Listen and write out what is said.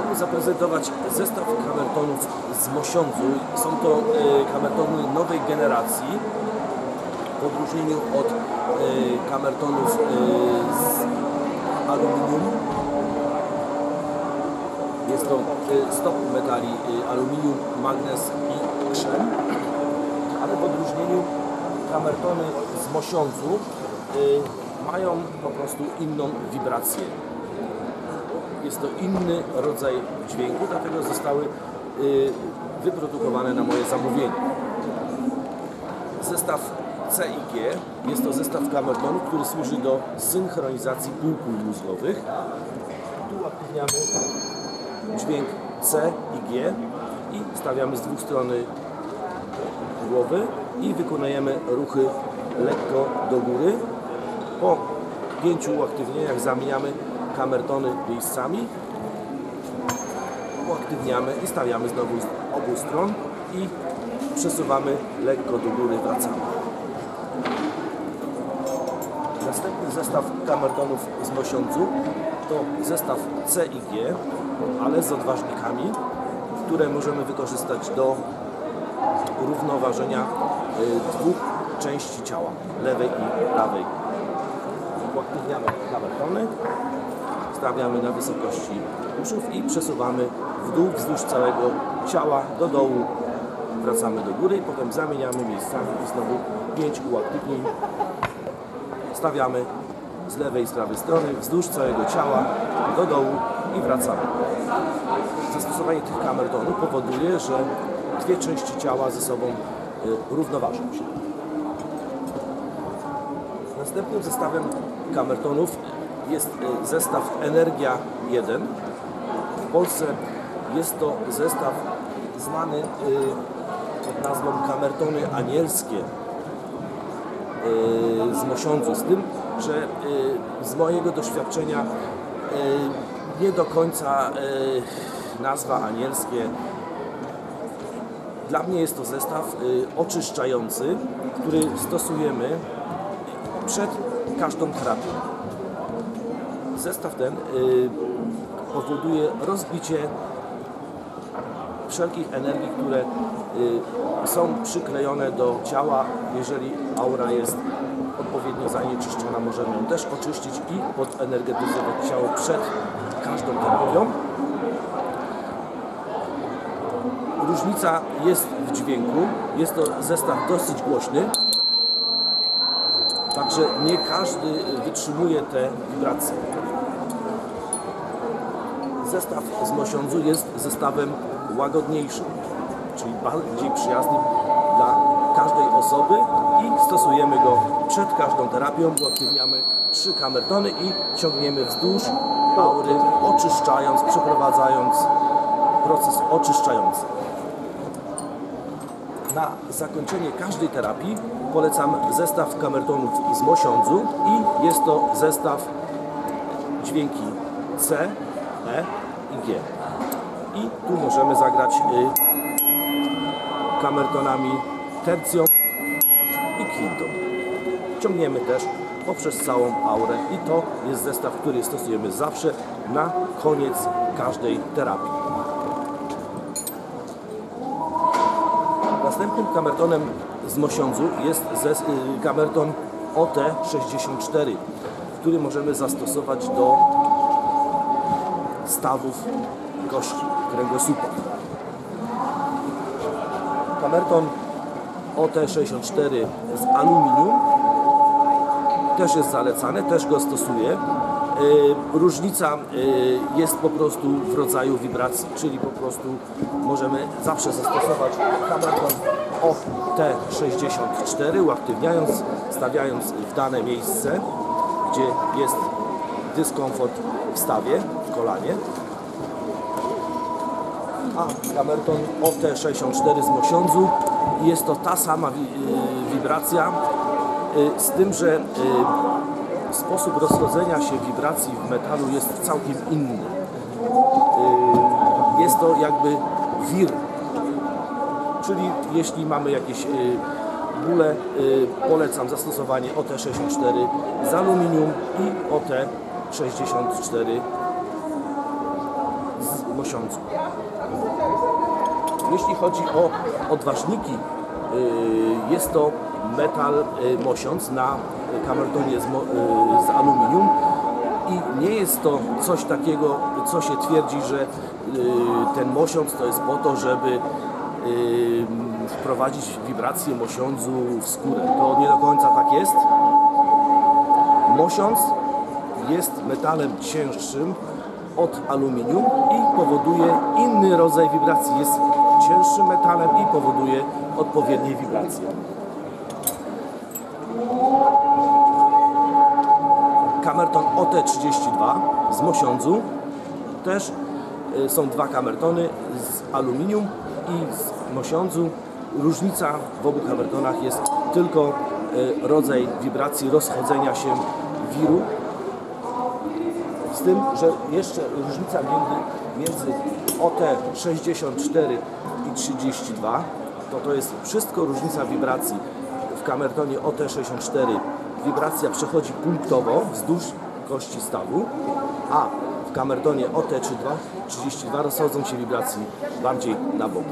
Chciałbym zaprezentować zestaw kamertonów z Mosiądzu. Są to e, kamertony nowej generacji, w odróżnieniu od e, kamertonów e, z aluminium. Jest to stop metali aluminium, magnez i krzem, ale w odróżnieniu kamertony z Mosiądzu mają po prostu inną wibrację jest to inny rodzaj dźwięku, dlatego zostały y, wyprodukowane na moje zamówienie. Zestaw CIG jest to zestaw kamertonów, który służy do synchronizacji półkul mózgowych. Tu uaktywniamy dźwięk C i G i stawiamy z dwóch strony głowy i wykonujemy ruchy lekko do góry. Po pięciu uaktywnieniach zamieniamy kamertony miejscami, uaktywniamy i stawiamy znowu z obu stron i przesuwamy lekko do góry, wracamy. Następny zestaw kamertonów z Mosiądzu to zestaw C i G, ale z odważnikami, które możemy wykorzystać do równoważenia y, dwóch części ciała, lewej i prawej. Uaktywniamy kamertony, stawiamy na wysokości uszów i przesuwamy w dół wzdłuż całego ciała do dołu. Wracamy do góry i potem zamieniamy miejscami i znowu 5 uaktywnień. Stawiamy z lewej i z prawej strony wzdłuż całego ciała do dołu i wracamy. Zastosowanie tych kamertonów powoduje, że dwie części ciała ze sobą y, równoważą się. Następnym zestawem kamertonów jest y, zestaw Energia 1. W Polsce jest to zestaw znany y, pod nazwą kamertony anielskie y, z z tym, że z mojego doświadczenia nie do końca nazwa anielskie dla mnie jest to zestaw oczyszczający, który stosujemy przed każdą terapią. Zestaw ten y, powoduje rozbicie wszelkich energii, które y, są przyklejone do ciała. Jeżeli aura jest odpowiednio zanieczyszczona, możemy ją też oczyścić i podenergetyzować ciało przed każdą terapią. Różnica jest w dźwięku. Jest to zestaw dosyć głośny. Także nie każdy wytrzymuje te wibracje. Zestaw z Mosiądzu jest zestawem łagodniejszym, czyli bardziej przyjaznym dla każdej osoby i stosujemy go przed każdą terapią, uaktywniamy trzy kamertony i ciągniemy wzdłuż aury, oczyszczając, przeprowadzając proces oczyszczający. Na zakończenie każdej terapii polecam zestaw kamertonów z Mosiądzu i jest to zestaw dźwięki C, E i G. I tu możemy zagrać y, kamertonami tercją i kwintą. Ciągniemy też poprzez całą aurę i to jest zestaw, który stosujemy zawsze na koniec każdej terapii. Następnym kamertonem z Mosiądzu jest zes- y, kamerton OT64, który możemy zastosować do stawów kości kręgosłupa. Kamerton OT64 z aluminium też jest zalecany, też go stosuję. Y, Różnica y, jest po prostu w rodzaju wibracji, czyli po prostu możemy zawsze zastosować kamerton OT64, uaktywniając, stawiając w dane miejsce, gdzie jest dyskomfort w stawie, kolanie. A kamerton OT64 z Mosiądzu jest to ta sama y, wibracja, y, z tym, że y, sposób rozchodzenia się wibracji w metalu jest całkiem inny. Jest to jakby wir. Czyli jeśli mamy jakieś bóle, polecam zastosowanie OT64 z aluminium i OT64 z mosiądzu. Jeśli chodzi o odważniki, y, jest to metal y, mosiądz na kamertonie z, y, z aluminium i nie jest to coś takiego, co się twierdzi, że ten mosiądz to jest po to, żeby wprowadzić wibrację mosiądzu w skórę. To nie do końca tak jest. Mosiądz jest metalem cięższym od aluminium i powoduje inny rodzaj wibracji. Jest cięższym metalem i powoduje odpowiednie wibracje. Kamerton OT32 z Mosiądzu. Też y, są dwa kamertony z aluminium i z Mosiądzu. Różnica w obu kamertonach jest tylko y, rodzaj wibracji rozchodzenia się wiru. Z tym, że jeszcze różnica między, między OT64 i 32 to to jest wszystko różnica wibracji. W kamertonie OT64 wibracja przechodzi punktowo wzdłuż kości stawu, a w kamertonie OT32 rozchodzą się wibracje bardziej na bok.